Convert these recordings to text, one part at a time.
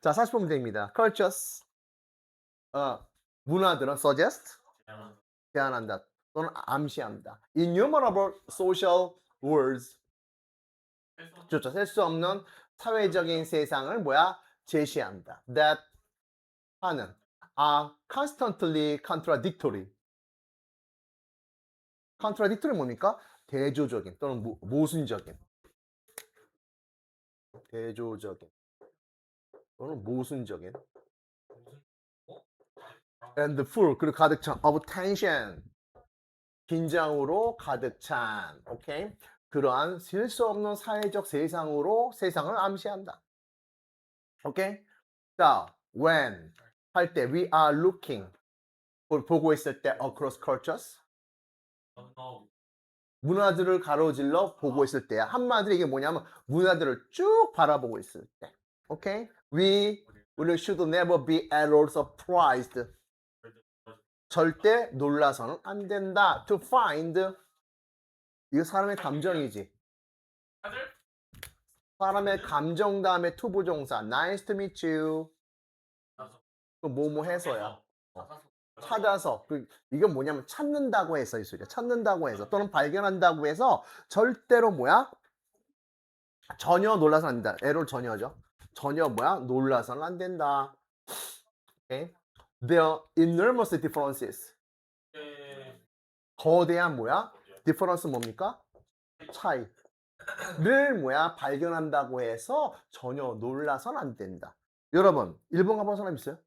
자, 40번 문제입니다. cultures. 어, 문화들은 suggest, 제안한다 또는 암시한다. innumerable social words. 좋죠. 셀 수 없는 사회적인 세상을 뭐야? 제시한다. that 하는 are constantly contradictory. contradictory 뭡니까? 대조적인 또는 모, 모순적인. 대조적인 또는 모순적인. and full 그리고 가득 찬. of tension. 긴장으로 가득 찬. 오케이 그러한 셀수 없는 사회적 세상으로 세상을 암시한다. 오케이 자 when 할 때 we are looking. 보- 보고 있을 때 across cultures. 문화들을 가로질러 보고 있을 때. 한마디로 이게 뭐냐면 문화들을 쭉 바라보고 있을 때. 오케이 we we should never be at all surprised 절대 놀라서는 안 된다. To find 이거 사람의 감정이지. 사람의 감정 다음에 투부정사. Nice to meet you. 그 뭐뭐 해서야. 찾아서. 그 이건 뭐냐면 찾는다고 해서 이 소리야. 찾는다고 해서 또는 발견한다고 해서 절대로 뭐야? 전혀 놀라서는 안 된다. 에롤 전혀죠. 전혀 뭐야? 놀라서는 안 된다. 오케이? There are enormous differences. 거대한 뭐야? difference 뭡니까? 차이. 를 뭐야? 발견한다고 해서 전혀 놀라선 안 된다. 여러분, 일본 가본 사람 있어요?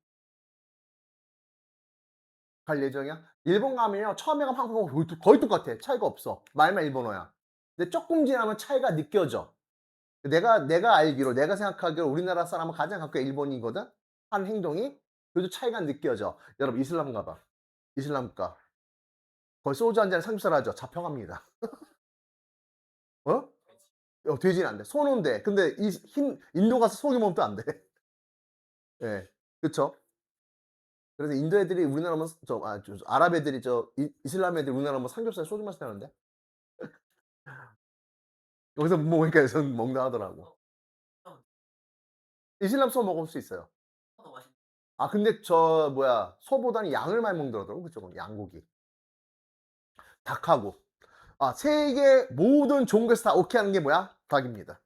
갈 예정이야? 일본 가면요, 처음에 가면 한국하고 거의 똑같아. 차이가 없어. 말만 일본어야. 근데 조금 지나면 차이가 느껴져. 내가, 내가 알기로, 내가 생각하기로 우리나라 사람은 가장 가까이 일본이거든? 하는 행동이? 그래도 차이가 느껴져. 여러분, 이슬람 가봐. 이슬람 가. 거의 소주 한 잔에 삼겹살 하죠. 잡혀갑니다. 어? 어, 되진 안 돼. 손은 돼. 근데 이 흰, 인도 가서 소주 먹으면 또 안 돼. 예. 그쵸? 그래서 인도 애들이 우리나라 면 저, 아, 저, 저 아랍 애들이 저, 이, 이슬람 애들이 우리나라 면 삼겹살 소주 마시다는데? 여기서 못 먹으니까 여기서 먹나 하더라고. 이슬람 소 먹을 수 있어요. 아, 근데 저, 뭐야, 소보다는 양을 많이 먹더라고, 그쪽은. 양고기. 닭하고. 아, 세계 모든 종교에서 다 오케이 하는 게 뭐야? 닭입니다.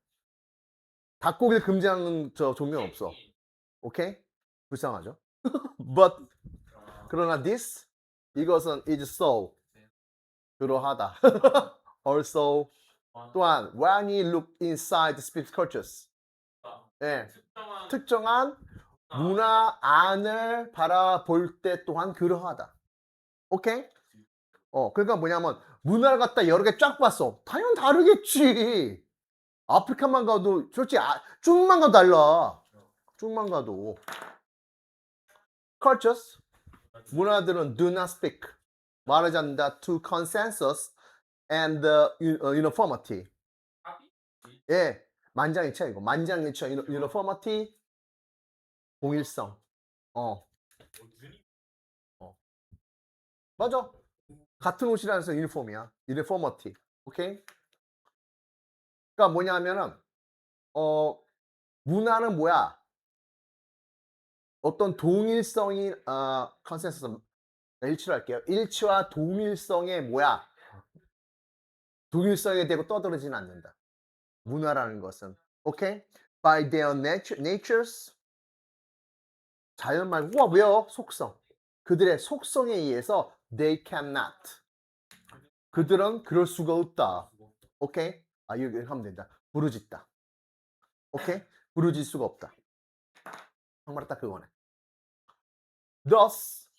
닭고기를 금지하는 저 종교는 없어. 오케이? 불쌍하죠? But, 그러나 this, 이것은 is so. 그러하다. Also, 또한, when you look inside specific cultures. 예, 특정한 문화 안을 바라볼 때 또한 그러하다. 오케이? 어, 그러니까 뭐냐면 문화를 갖다 여러 개 쫙 봤어. 당연 다르겠지. 아프리카만 가도 솔직히 아, 쭉만 가도 달라. 쭉만 가도. cultures 문화들은 do not speak 말하지 않는다 to consensus and the u- 어, uniformity. 예, 만장일치야 이거. 만장일치 uni- uniformity 동일성. 어, 맞아. 같은 옷이라서 유니폼이야. 유니포머티. 오케이? 그러니까 뭐냐면은 어 문화는 뭐야? 어떤 동일성이 어 컨센서스 일치로 할게요. 일치와 동일성의 뭐야? 동일성에 대고 떠들어지는 않는다. 문화라는 것은 오케이? By their nature, natures 자연 말고 와 왜요? 속성. 그들의 속성에 의해서 they cannot. 그들은 그럴 수가 없다. 오케이? 아, 이렇게 하면 된다. 부르짖다. 오케이? 부르질 수가 없다. 정말 딱 그거네. Thus,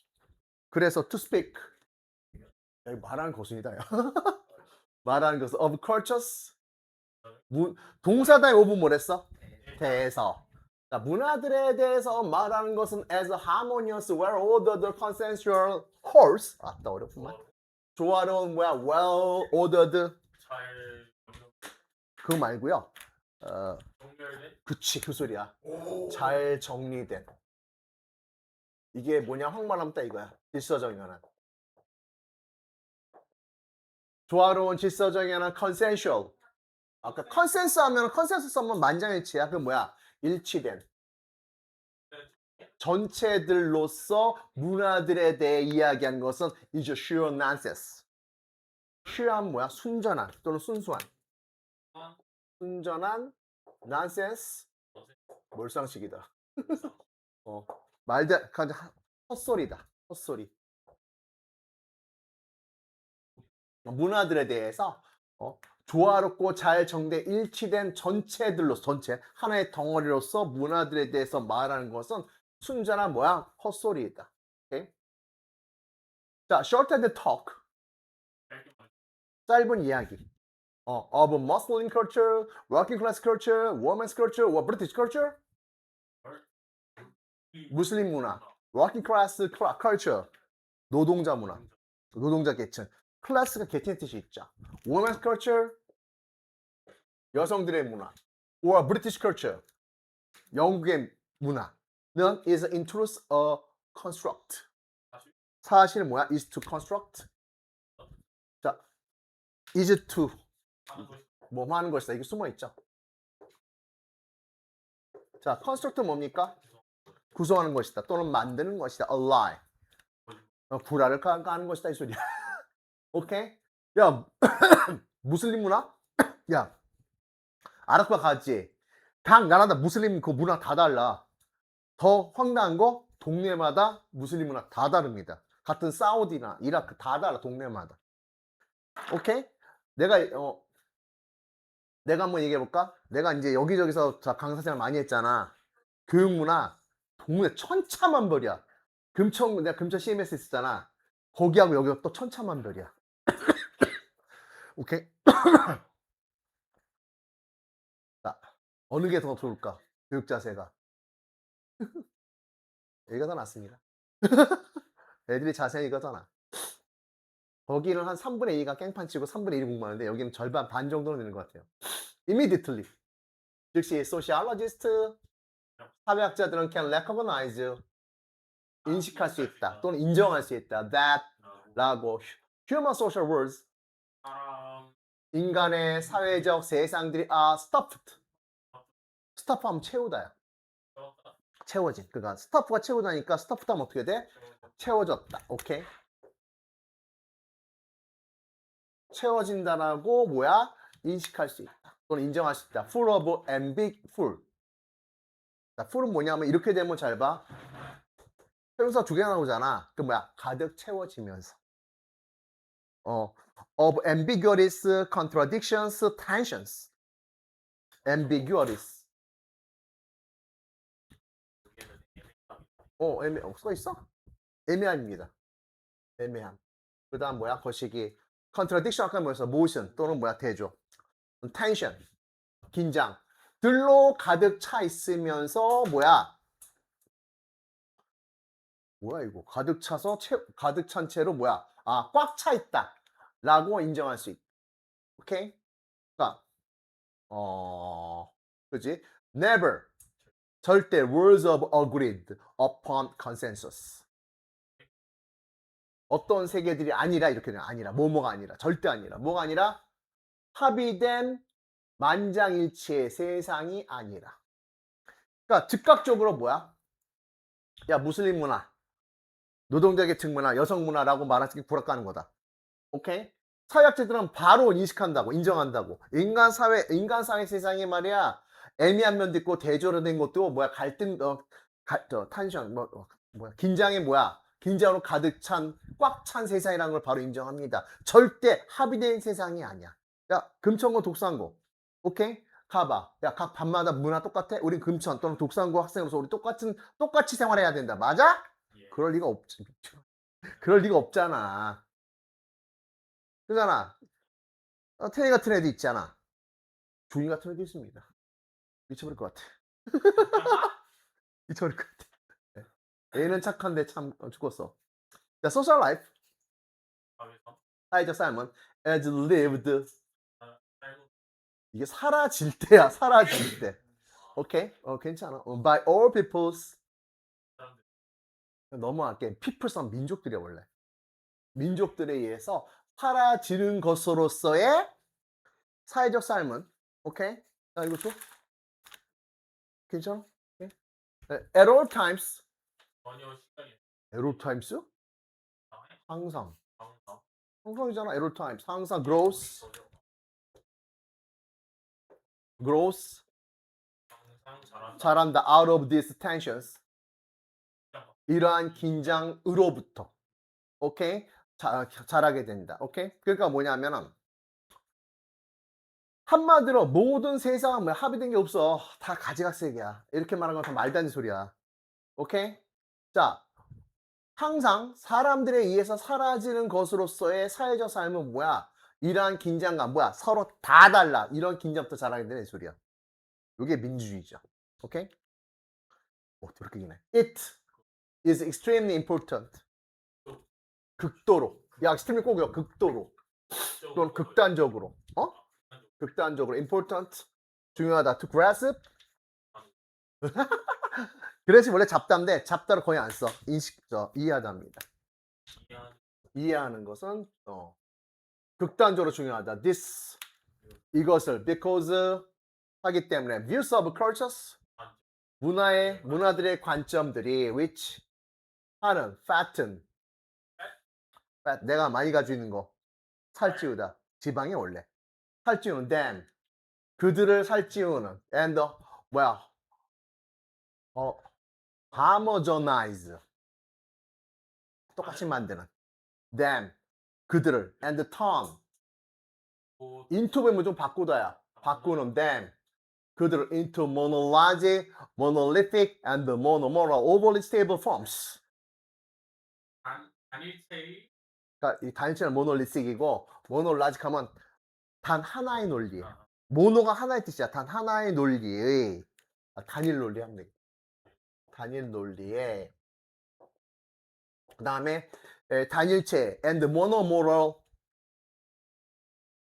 그래서 to speak. 말하는 것입니다. 말하는 것은 of cultures. 문, 동사다의 오분 뭐랬어? 대해서. 자, 문화들에 대해서 말하는 것은 as a harmonious, well-ordered, consensual course. 아따 어렵구만. 조화로운 뭐야? well-ordered. 잘 그거 말고요. 어, 그치 그 소리야. 잘 정리된. 이게 뭐냐 딱 이거야. 질서정연한. 조화로운 질서정연한 consensual. 아까 컨센스 하면 컨센서스 하면 만장일치야. 그 뭐야? 일치된. 전체들로서 문화들에 대해 이야기한 것은 is sheer nonsense. sheer한 뭐야? 순전한 또는 순수한. 순전한 nonsense 몰상식이다. 어, 그냥 하- 헛소리다. 헛소리. 문화들에 대해서 어, 조화롭고 잘 정대 일치된 전체들로 전체 하나의 덩어리로서 문화들에 대해서 말하는 것은 순전한 뭐야 헛소리이다. 오케이? 자, short and talk 짧은 이야기. 어, of Muslim culture, working class culture, women's culture, or British culture, 무슬림 문화, working class cl- culture, 노동자 문화, 노동자 계층. 클래스가 계층의 뜻이 있죠. women's culture, 여성들의 문화, or British culture, 영국의 문화는 is in truth a construct. 사실은 뭐야? is to construct. 자, is to 뭐 하는 것이다. 이게 숨어 있죠. 자, construct 뭡니까? 구성하는 것이다. 또는 만드는 것이다. a lie. 어, 까, 까는 것이다 이 소리야. 오케이? 야, 무슬림 문화? 야, 아랍과 같지? 각 나라다 무슬림 그 문화 다 달라. 더 황당한 거 동네마다 무슬림 문화 다 다릅니다. 같은 사우디나 이라크 다 달라 동네마다. 오케이? 내가 어 내가 한번 얘기해 볼까? 내가 이제 여기저기서 자, 강사 생활 많이 했잖아. 교육 문화 동네 천차만별이야. 금천 내가 금천 CMS 있었잖아. 거기하고 여기가 또 천차만별이야. 오케이? 자, 어느 게 더 좋을까? 교육 자세가. 여기가 더 낫습니다. 애들이 자세히가 더 나. 거기는 한 3분의 2가 깽판 치고 3분의 1이 공부하는데 여기는 절반 반 정도는 되는 것 같아요. immediately. 즉시 sociologist, 사회학자들은 can recognize, 인식할 수 있다. 또는 인정할 수 있다. that, 라고 human social words, 인간의 사회적 세상들이 are stuffed. stuff 하면 채우다야. 채워진. 그러니까 stuff가 채우다니까 stuffed 하면 어떻게 돼? 채워졌다. 오케이? 채워진다라고 뭐야? 인식할 수 있다. 또는 인정할 수 있다. full of ambig full. 자, full은 뭐냐면 이렇게 되면 잘 봐. 형용사 두 개 나오잖아. 그 뭐야? 가득 채워지면서. 어, of ambiguous contradictions, tensions. ambiguous. 어, 애매, 어, 써 있어? 애매함입니다. 애매함. 그 다음 뭐야? 거시기. contradiction 아까 뭐였어? motion 또는 뭐야? 대조. tension. 긴장. 들로 가득 차 있으면서 뭐야? 뭐야 이거? 가득 차서 채, 가득 찬 채로 뭐야? 아, 꽉 차 있다. 라고 인정할 수 있다. 오케이? 그러니까 어, 그지? never 절대 words of agreed upon consensus. 어떤 세계들이 아니라 이렇게 되면 아니라 뭐뭐가 아니라 절대 아니라 뭐가 아니라 합의된 만장일치의 세상이 아니라. 그러니까 즉각적으로 뭐야? 야 무슬림 문화, 노동자 계층 문화, 여성 문화라고 말하기 불합가는 거다. 오케이? 사회학자들은 바로 인식한다고 인정한다고. 인간 사회 인간 사회 세상에 말이야 애매한 면도 있고 대조로 된 것도 뭐야 갈등 어, 가, 저, 탄션 뭐 어, 뭐야 긴장이 뭐야 긴장으로 가득 찬 꽉 찬 세상이라는 걸 바로 인정합니다. 절대 합의된 세상이 아니야. 야 금천고 독산고. 오케이? 가봐. 야 각 반마다 문화 똑같아? 우린 금천 또는 독산고 학생으로서 우리 똑같은 똑같이 생활해야 된다. 맞아? 그럴 리가 없지. 그럴 리가 없잖아 그잖아. 어, 테니 같은 애도 있잖아. 종이 같은 애도 있습니다. 미쳐버릴 것 같아. 미쳐버릴 것 같아. 네. 얘는 착한데 참 어, 죽었어. 자 소셜 라이프 사회적 삶은 as lived 이게 사라질 때야 사라질 때. 오케이? 어 괜찮아. 어, by all peoples. 넘어갈게. Peoples 은 민족들이야 원래. 민족들에 의해서 사라지는 것으로서의 사회적 삶은 오케이 자 이거 줘 괜찮아 오케이. 네, at all times 전혀 시간이 에로 타임스? 없다. 항상. 항상 항상이잖아. 항상 gross, gross. 항상 잘한다. 잘한다. out of these tensions. 이러한 긴장으로부터. 오케이? 자, 잘하게 된다. 오케이? 그러니까 뭐냐면은 한마디로 모든 세상은 뭐 합의된 게 없어. 다 가지각색이야. 이렇게 말하는 건 다 말도 안 되는 소리야. 오케이? 자, 항상 사람들에 의해서 사라지는 것으로서의 사회적 삶은 뭐야? 이러한 긴장감 뭐야? 서로 다 달라. 이런 긴장부터 잘하게 되는 소리야. 이게 민주주의죠. 오케이? 오, 그렇게 기네. It is extremely important. 극도로. 야, extremely 꼭이요. 극도로. 또는 극단적으로. 어? 극단적으로. important. 중요하다. to grasp. 그래서 원래 잡다인데 잡다를 거의 안 써. 인식, 저, 이해하다입니다. 이해하는 것은 어, 극단적으로 중요하다. this 이것을 because 하기 때문에 views of cultures 문화의 문화들의 관점들이 which 하는 fatten fat 내가 많이 가지고 있는 거 살찌우다 지방이 원래 살찌우는 them 그들을 살찌우는 and the, 뭐야 어 homogenize 똑같이 만드는 them 그들을 and turn into 배면 좀 바꾸다야 바꾸는 them 그들을 into monologic, monolithic, and monomoral overly stable forms. 단일체의 그러니까 이 단일체는 모노리틱이고 모노라직 하면 단 하나의 논리. 모노가 하나의 뜻이야. 단 하나의 논리의 아, 단일 논리 하면 돼. 단일 논리에 그 다음에 단일체 and monomoral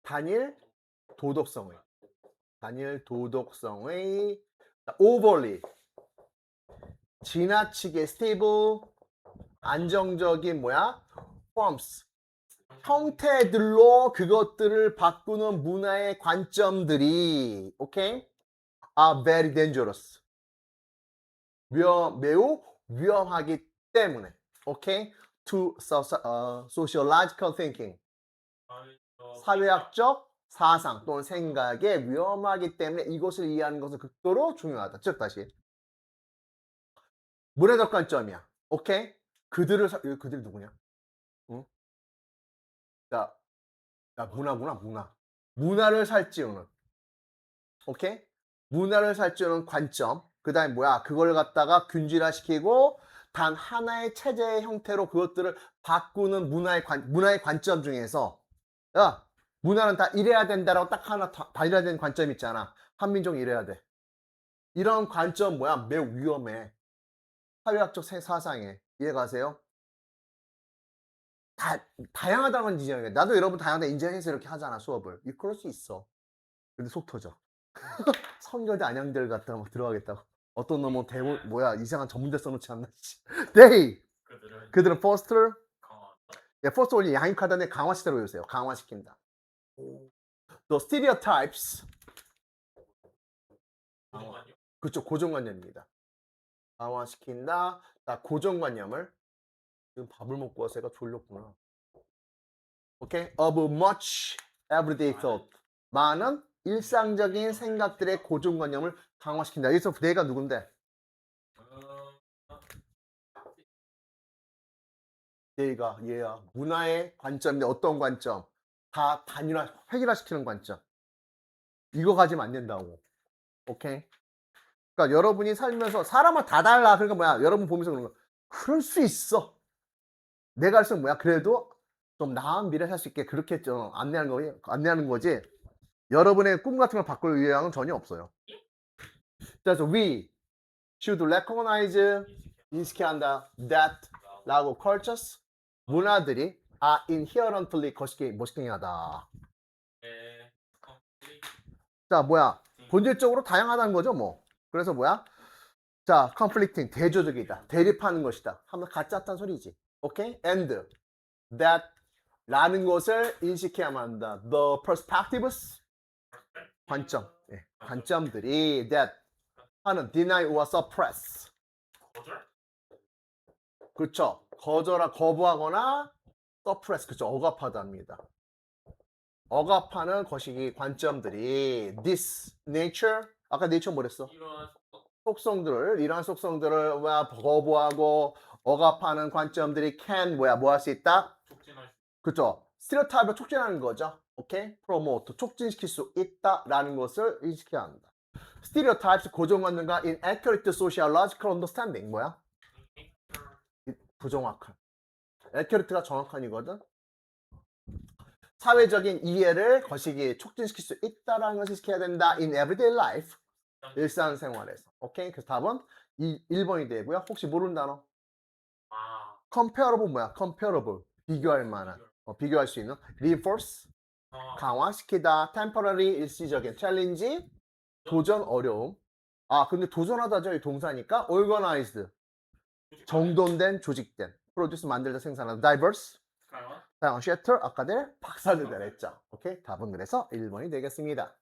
단일 도덕성의 단일 도덕성의 overly 지나치게 stable 안정적인 뭐야 forms 형태들로 그것들을 바꾸는 문화의 관점들이 오케이 are very dangerous 위험, 매우 위험하기 때문에 오케이 to so, 어, sociological thinking 사회학적 사상 또는 생각에 위험하기 때문에 이것을 이해하는 것은 극도로 중요하다. 즉 다시 문화적 관점이야. 오케이? 그들을 그들이 누구냐? 응? 자, 야 문화구나 문화. 문화를 살찌우는. 오케이? 문화를 살찌우는 관점. 그다음에 뭐야? 그걸 갖다가 균질화시키고 단 하나의 체제의 형태로 그것들을 바꾸는 문화의 관 문화의 관점 중에서 야 문화는 다 이래야 된다라고 딱 하나 다- 발견된 관점 있잖아. 한민족 이래야 돼. 이런 관점 뭐야? 매우 위험해. 사회학적 세- 사상에 이해 가세요? 다 다양하다는 건 인정해. 나도 여러분 다양하다 인정해서 이렇게 하잖아 수업을. 이 그럴 수 있어. 근데 속 터져. 성결대 안양대를 갔다가 막 들어가겠다고. 어떤 놈은 대본 뭐야 이상한 전문대 써놓지 않나? 씨. They 그들은 그들은 foster 강하다. 예, 퍼스트 원리 양인 카드에 강화시키라고 외우세요. 강화시킨다. 또 stereotypes 고정관념 그쪽 고정관념입니다. 강화시킨다. 나 고정관념을 지금 밥을 먹고 와서 애가 졸렸구나. 오케이? Of much everyday thought. 많은 일상적인 생각들의 고정관념을 강화시킨다. 여기서 내가 누군데? 음, 얘가 얘야. 문화의 관점인데 어떤 관점? 다 단일화, 획일화시키는 관점. 이거 가지면 안 된다고. 오케이? 그러니까 여러분이 살면서 사람은 다 달라. 그러니까 뭐야? 여러분 보면서 그런 거. 그럴 수 있어. 내가 할수 있는 뭐야? 그래도 좀 나은 미래 살 수 있게 그렇게 좀 안내하는 거지. 안내하는 거지. 여러분의 꿈 같은 걸 바꿀 의향은 전혀 없어요. 그래서 we should recognize 인식한다 that 라고 cultures 문화들이 are inherently 거시기 컴플릿, 자 뭐야 본질적으로 다양하다는 거죠 뭐. 그래서 뭐야 자 conflicting 대조적이다 대립하는 것이다 하면 가짜탄 소리지. 오케이 and that 라는 것을 인식해야만 한다. The perspectives 관점 예, 관점들이 that 하는 deny or suppress? 그쵸. 거절하, 거부하거나 suppress, 그쵸. 억압하다입니다. 억압하는 것이 관점들이 this nature, 아까 nature 뭐랬어? 속성들을, 이러한 속성들을 거부하고 억압하는 관점들이 can 뭐야, 뭐 할 수 있다? 촉진할 수 그쵸. 스티레오타입을 촉진하는 거죠. 오케이? 프로모트, 촉진시킬 수 있다라는 것을 인식해야 한다. 스티레오타입스 고정관념과 inaccurate sociological understanding 뭐야? 부정확한. accurate가 정확한 이거든. 사회적인 이해를 거시기 촉진시킬 수 있다라는 것을 지켜야 된다. in everyday life. 일상생활에서. 오케이? 그래서 답은 이 1번이 되고요. 혹시 모르는 단어? 아, comparable 뭐야? comparable. 비교할 만한. 어, 비교할 수 있는. reinforce. 어, 강화시키다. temporary. 일시적인. challenge. 도전 어려움. 아, 근데 도전하다죠. 이 동사니까 organized. 정돈된, 조직된. produce 만들다 생산하다. diverse. 가요? 다양한 셔터 아까 내 박사들 했죠. 오케이? 답은 그래서 1번이 되겠습니다.